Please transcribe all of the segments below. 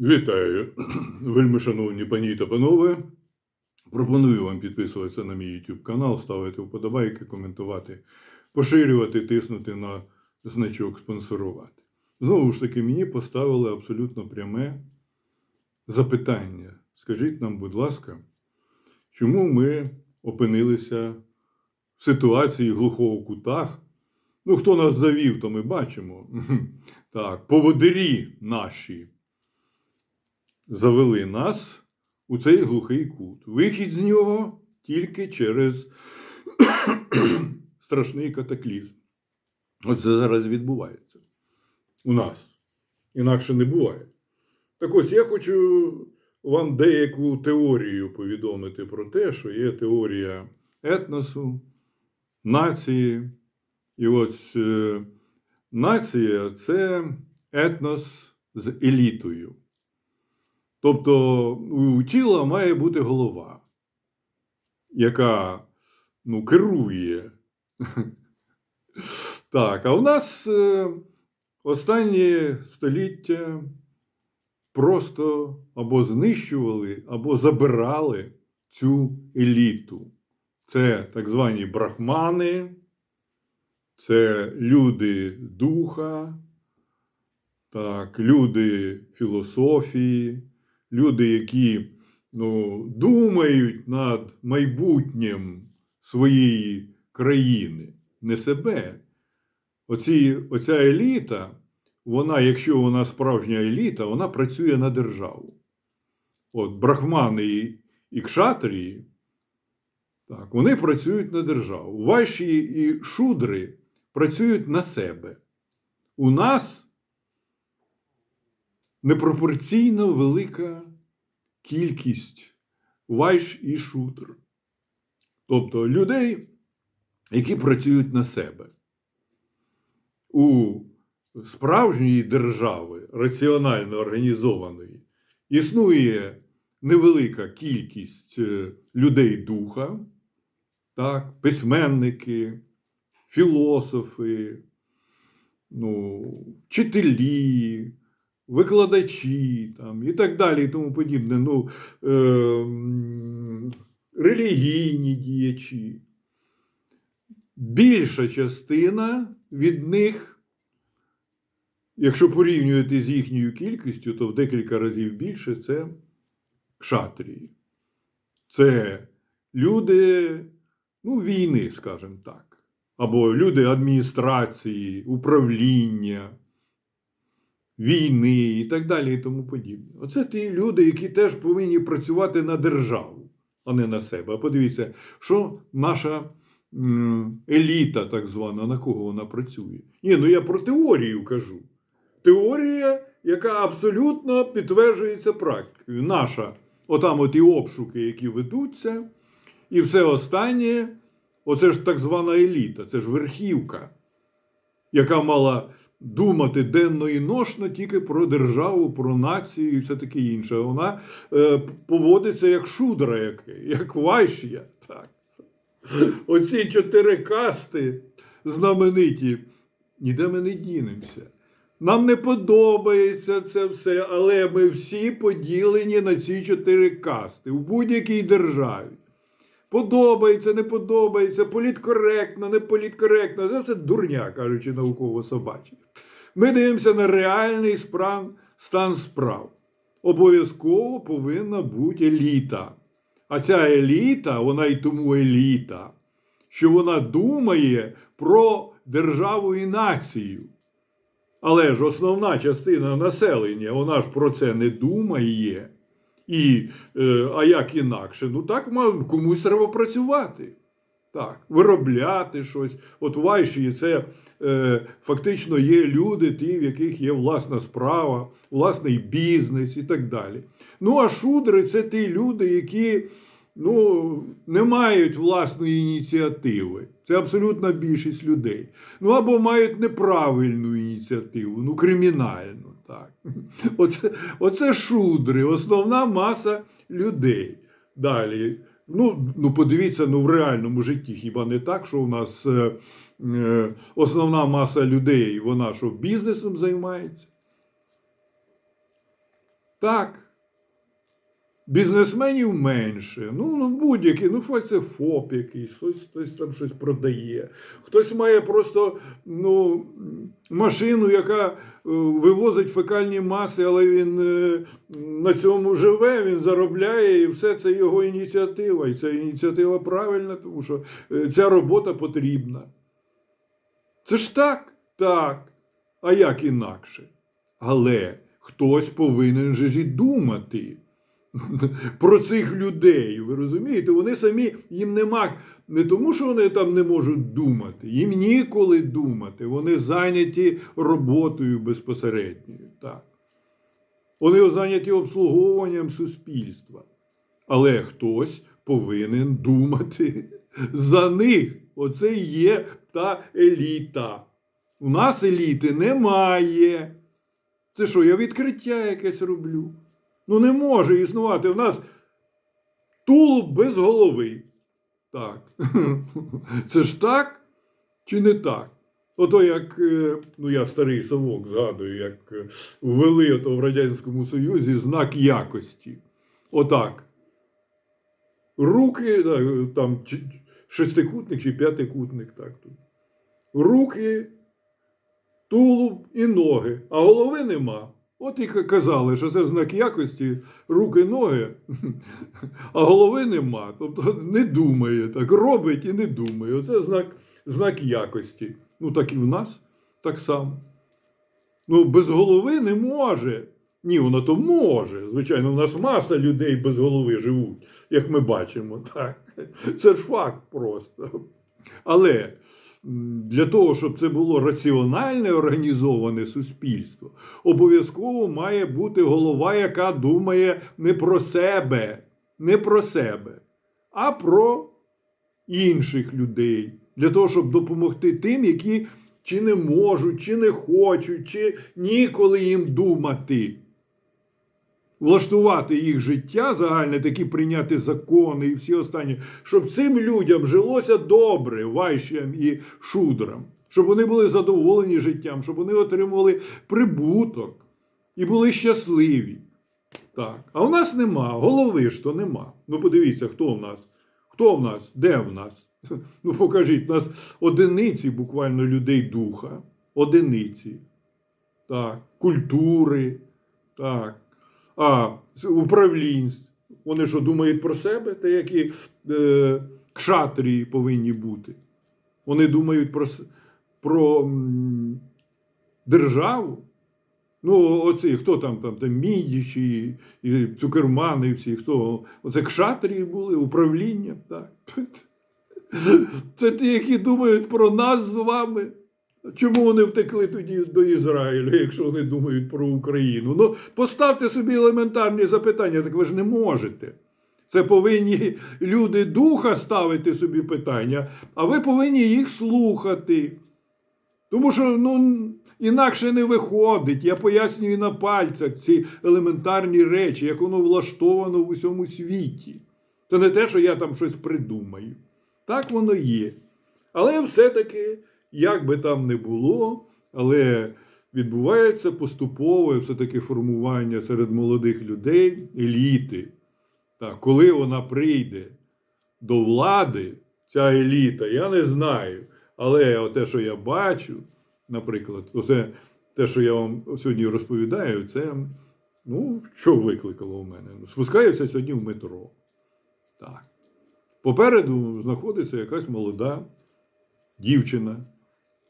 Вітаю, вельми шановні пані та панове. Пропоную вам підписуватися на мій YouTube канал, ставити вподобайки, коментувати, поширювати, тиснути на значок спонсорувати. Знову ж таки, мені поставили абсолютно пряме запитання. Скажіть нам, будь ласка, чому ми опинилися в ситуації глухого кутах? Ну, хто нас завів, то ми бачимо. Так, поводирі наші завели нас у цей глухий кут. Вихід з нього тільки через страшний катаклізм. От це зараз відбувається у нас. Інакше не буває. Так ось я хочу вам деяку теорію повідомити про те, що є теорія етносу, нації. І ось е, нація це етнос з елітою. Тобто у тіла має бути голова, яка ну, керує. Так, а у нас е, останні століття просто або знищували, або забирали цю еліту. Це так звані брахмани, це люди духа, так, люди філософії, люди, які ну, думають над майбутнім своєї країни, не себе. Оці, оця еліта, вона, якщо вона справжня еліта, вона працює на державу. От брахмани і, кшатрії, так, вони працюють на державу. Ваші і шудри працюють на себе. У нас непропорційно велика кількість вайш і шутр. Тобто людей, які працюють на себе. У справжньої держави, раціонально організованої, існує невелика кількість е, людей духа, так, письменники, філософи, ну, вчителі, викладачі там, і так далі, і тому подібне. Ну, е, релігійні діячі. Більша частина від них, якщо порівнювати з їхньою кількістю, то в декілька разів більше це кшатрії. Це люди ну, війни, скажімо так, або люди адміністрації, управління війни і так далі, і тому подібне. Оце ті люди, які теж повинні працювати на державу, а не на себе. А подивіться, що наша еліта, так звана, на кого вона працює. Ні, ну я про теорію кажу. Теорія, яка абсолютно підтверджується практикою. Наша, отам от і обшуки, які ведуться, і все останнє, оце ж так звана еліта, це ж верхівка, яка мала думати денно і ношно тільки про державу, про націю і все таке інше. Вона е, поводиться як шудра, який, як вайш'я. Так. Оці чотири касти знамениті, ніде ми не дінемося. Нам не подобається це все, але ми всі поділені на ці чотири касти у будь-якій державі. Подобається, не подобається, політкоректно, не політкоректно. Це все дурня, кажучи, науково собачі. Ми дивимося на реальний справ, стан справ. Обов'язково повинна бути еліта. А ця еліта, вона й тому еліта, що вона думає про державу і націю. Але ж основна частина населення, вона ж про це не думає. І, е, а як інакше? Ну так комусь треба працювати. Так, виробляти щось. От вайші це е, фактично є люди, ті, в яких є власна справа, власний бізнес і так далі. Ну, а шудри це ті люди, які ну, не мають власної ініціативи. Це абсолютна більшість людей. Ну або мають неправильну ініціативу, ну кримінальну. Так. Оце, оце шудри, основна маса людей. Далі. Ну, ну подивіться, ну в реальному житті хіба не так, що у нас е, е, основна маса людей, вона що бізнесом займається? Так. Бізнесменів менше. Ну, ну будь-який, ну хтось це ФОП якийсь, хтось, хтось там щось продає. Хтось має просто ну, машину, яка е, вивозить фекальні маси, але він е, на цьому живе, він заробляє, і все це його ініціатива. І ця ініціатива правильна, тому що е, ця робота потрібна. Це ж так? Так. А як інакше? Але хтось повинен же і думати про цих людей. Ви розумієте? Вони самі їм нема не тому, що вони там не можуть думати, їм ніколи думати. Вони зайняті роботою безпосередньою. Так. Вони зайняті обслуговуванням суспільства. Але хтось повинен думати за них. Оце і є та еліта. У нас еліти немає. Це що, я відкриття якесь роблю? Ну не може існувати. У нас тулуб без голови. Так. Це ж так чи не так? Ото як, е, ну я старий совок згадую, як е, ввели ото в Радянському Союзі знак якості. Отак. Руки, там шестикутник чи п'ятикутник, так тут. Руки, тулуб і ноги, а голови нема. От і казали, що це знак якості, руки, ноги, а голови нема. Тобто не думає так, робить і не думає. Оце знак, знак якості. Ну так і в нас так само. Ну, без голови не може. Ні, воно то може. Звичайно, у нас маса людей без голови живуть, як ми бачимо. Так. Це ж факт просто. Але для того, щоб це було раціональне організоване суспільство, обов'язково має бути голова, яка думає не про себе, не про себе, а про інших людей. Для того, щоб допомогти тим, які чи не можуть, чи не хочуть, чи ніколи їм думати. Влаштувати їх життя загальне, такі прийняти закони і всі останні, щоб цим людям жилося добре, вайщам і шудрам, щоб вони були задоволені життям, щоб вони отримували прибуток і були щасливі. Так. А у нас нема, голови ж то нема. Ну подивіться, хто в нас? Хто в нас? Де в нас? Ну покажіть, у нас одиниці буквально людей духа, одиниці, так, культури, так, а управлінств. Вони що думають про себе, та які е, кшатрії повинні бути. Вони думають про, про м, державу. Ну, оці, хто там, там, там Мідічі, і Цукермани, і всі, хто? Оце кшатрії були, управління. Так. Це ті, які думають про нас з вами. Чому вони втекли тоді до Ізраїлю, якщо вони думають про Україну? Ну, поставте собі елементарні запитання, так ви ж не можете. Це повинні люди духа ставити собі питання, а ви повинні їх слухати. Тому що ну, інакше не виходить. Я пояснюю на пальцях ці елементарні речі, як воно влаштовано в усьому світі. Це не те, що я там щось придумаю. Так воно є. Але все-таки, як би там не було, але відбувається поступове все-таки формування серед молодих людей еліти. Так, коли вона прийде до влади, ця еліта, я не знаю. Але те, що я бачу, наприклад, оце те, що я вам сьогодні розповідаю, це ну, що викликало у мене? Ну, Спускаюся сьогодні в метро. Так. Попереду знаходиться якась молода дівчина,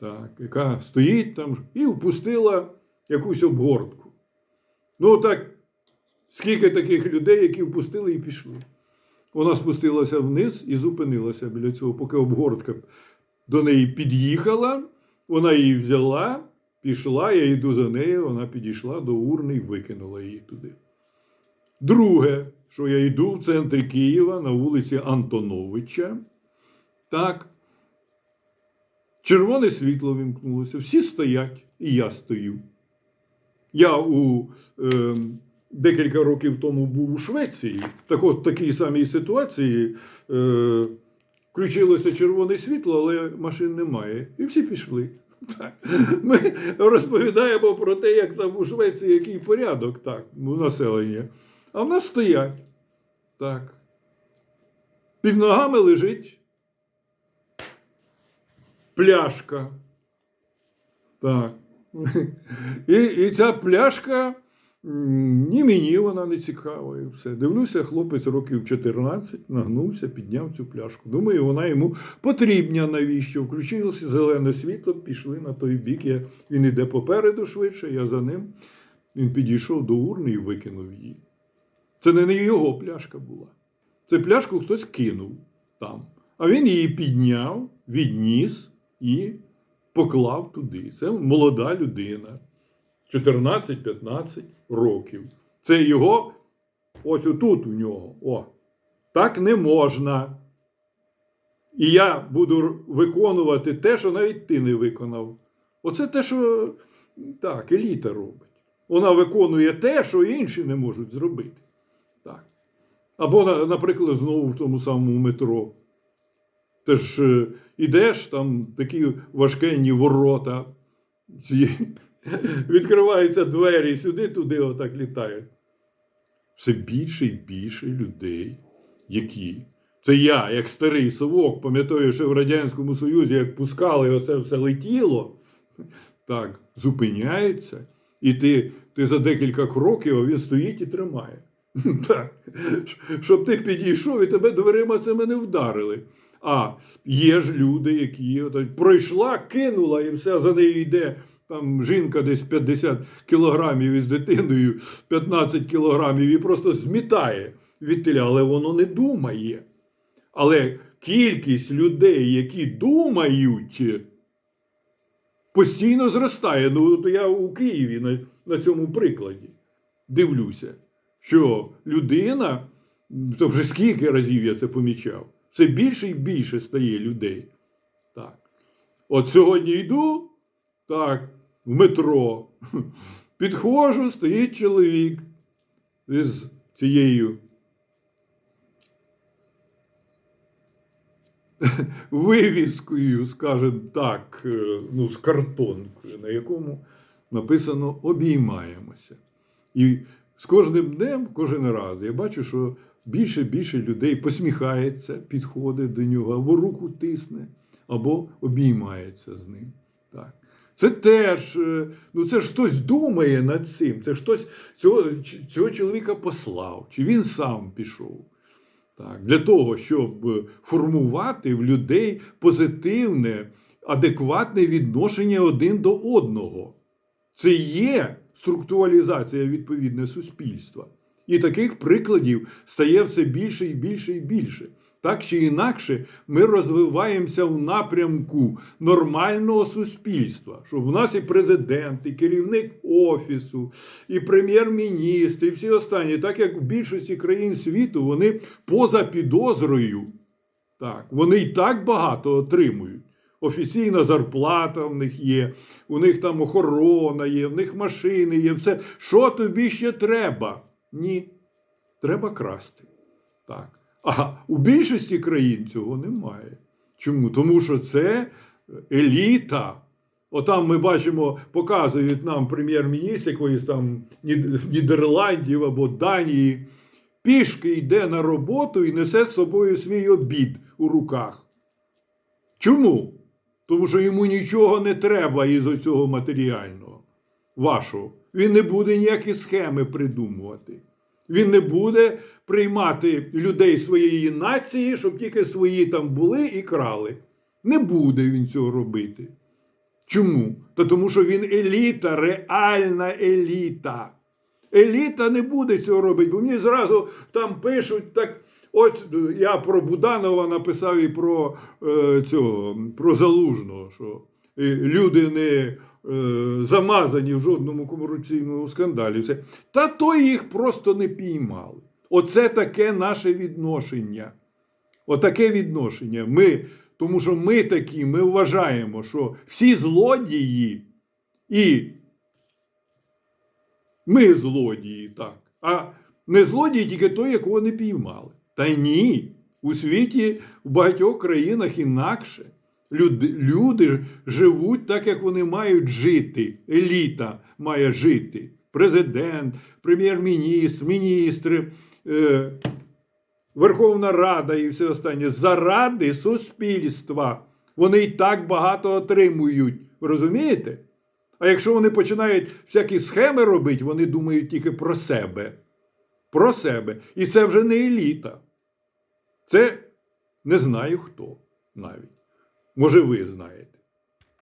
так, яка стоїть там і впустила якусь обгортку. Ну, так, скільки таких людей, які впустили і пішли. Вона спустилася вниз і зупинилася біля цього, поки обгортка до неї під'їхала, вона її взяла, пішла, я йду за нею, вона підійшла до урни і викинула її туди. Друге, що я йду в центрі Києва на вулиці Антоновича. Так. Червоне світло вімкнулося, всі стоять, і я стою. Я у е, декілька років тому був у Швеції. Так от в такій самій ситуації е, включилося червоне світло, але машин немає. І всі пішли. Ми розповідаємо про те, як там у Швеції який порядок так, у населення. А в нас стоять. Так. Під ногами лежить пляшка. Так. І, і ця пляшка ні мені вона не цікава. І все. Дивлюся, хлопець років 14 нагнувся, підняв цю пляшку. Думаю, вона йому потрібна навіщо. Включилося зелене світло, пішли на той бік. Я, він іде попереду швидше, я за ним. Він підійшов до урни і викинув її. Це не його пляшка була. Це пляшку хтось кинув там. А він її підняв, відніс і поклав туди. Це молода людина. 14-15 років. Це його ось отут у нього. О, так не можна. І я буду виконувати те, що навіть ти не виконав. Оце те, що так, еліта робить. Вона виконує те, що інші не можуть зробити. Так. Або, наприклад, знову в тому самому метро. Ти ж е, ідеш, там такі важкенні ворота, ці, відкриваються двері, сюди, туди отак літають. Все більше і більше людей, які. Це я, як старий совок, пам'ятаю, що в Радянському Союзі, як пускали, оце все летіло, так, зупиняються, і ти, ти за декілька кроків, а він стоїть і тримає. Так. Щоб ти підійшов і тебе дверима цими не вдарили. А є ж люди, які от, пройшла, кинула, і все за нею йде. Там жінка десь 50 кілограмів із дитиною, 15 кілограмів, і просто змітає від теля, але воно не думає. Але кількість людей, які думають, постійно зростає. Ну, то я у Києві на, на цьому прикладі дивлюся, що людина, то вже скільки разів я це помічав, все більше і більше стає людей. Так. От сьогодні йду, так, в метро, підходжу, стоїть чоловік з цією вивіскою, скажімо так, е, ну, з картонкою, на якому написано обіймаємося. І з кожним днем, кожен раз, я бачу, що більше і більше людей посміхається, підходить до нього, або руку тисне, або обіймається з ним. Так. Це теж, е, ну це ж хтось думає над цим, це хтось цього, цього чоловіка послав, чи він сам пішов. Так, для того, щоб е, формувати в людей позитивне, адекватне відношення один до одного. Це є структуралізація відповідне суспільства. І таких прикладів стає все більше і більше і більше. Так чи інакше, ми розвиваємося в напрямку нормального суспільства, щоб в нас і президент, і керівник офісу, і прем'єр-міністр, і всі останні, так як в більшості країн світу, вони поза підозрою. Так, вони і так багато отримують. Офіційна зарплата в них є, у них там охорона є, в них машини є, все. Що тобі ще треба? Ні. Треба красти. Так. А у більшості країн цього немає. Чому? Тому що це еліта. Отам ми бачимо, показують нам прем'єр-міністр якоїсь там Нідерландів або Данії. Пішки йде на роботу і несе з собою свій обід у руках. Чому? Тому що йому нічого не треба із оцього матеріального вашого. Він не буде ніякі схеми придумувати. Він не буде приймати людей своєї нації, щоб тільки свої там були і крали. Не буде він цього робити. Чому? Та тому що він еліта, реальна еліта. Еліта не буде цього робити, бо мені зразу там пишуть так. От я про Буданова написав і про е, цього, про Залужного, що е, люди не замазані в жодному корупційному скандалі. Все. Та то їх просто не піймали. Оце таке наше відношення. Отаке відношення. Ми, тому що ми такі, ми вважаємо, що всі злодії і ми злодії, так. А не злодії тільки той, якого не піймали. Та ні. У світі в багатьох країнах інакше. Люди, люди живуть так, як вони мають жити. Еліта має жити. Президент, прем'єр-міністр, міністри, е, Верховна Рада і все останнє заради суспільства. Вони і так багато отримують. Розумієте? А якщо вони починають всякі схеми робити, вони думають тільки про себе. Про себе. І це вже не еліта. Це не знаю хто навіть. Може, ви знаєте.